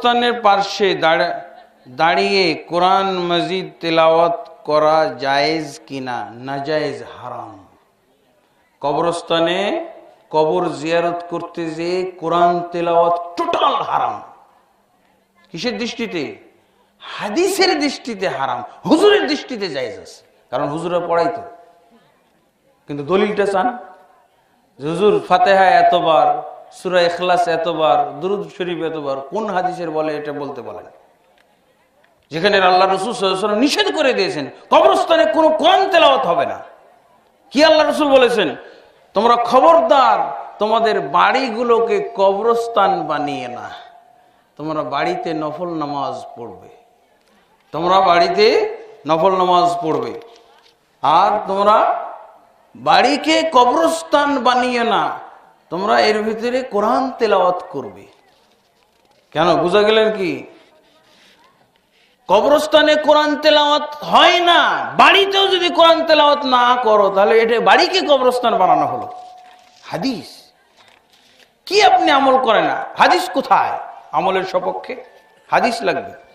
কবরস্থানের পার্শ্বে দাঁড়িয়ে কোরআন মজিদ তেলাওয়াত করা জায়েজ কিনা? নাজায়েজ হারাম। কবরস্থানে কবর জিয়ারত করতে যে কোরআন তেলাওয়াত টোটাল হারাম। কিসের দৃষ্টিতে? হাদিসের দৃষ্টিতে হারাম। হুজুরের দৃষ্টিতে জায়েজ আছে। কারণ হুজুরে পড়াইতো। কিন্তু দলিলটা চান? হুজুর ফাতেহা এতবার সুরা ইখলাস এতবার, দুরুদ শরীফ এতবার, কোন হাদিসের বলে এটা বলতে বলেন যেখানে আল্লাহ রসুল সাল্লাল্লাহু নিষেধ করে দিয়েছেন, কবরস্থানে কোনো কোরআন তেলাওয়াত হবে না। কি আল্লাহ রসুল বলেছেন? তোমরা খবরদার, তোমাদের বাড়িগুলোকে কবরস্থান বানিয়ে না। তোমরা বাড়িতে নফল নামাজ পড়বে। তোমরা বাড়িতে নফল নামাজ পড়বে। আর তোমরা বাড়িকে কবরস্থান বানিয়ে না। তোমরা এর ভিতরে কোরআন তেলাওয়াত করবে। কেন? বুঝা গেলেন কি? কবরস্থানে কোরআন তেলাওয়াত হয় না, বাড়িতেও যদি কোরআন তেলাওয়াত না করো, তাহলে এটা বাড়িকে কবরস্থান বানানো হলো। হাদিস? কি আপনি আমল করেন? না হাদিস কোথায়? আমলের সপক্ষে হাদিস লাগবে।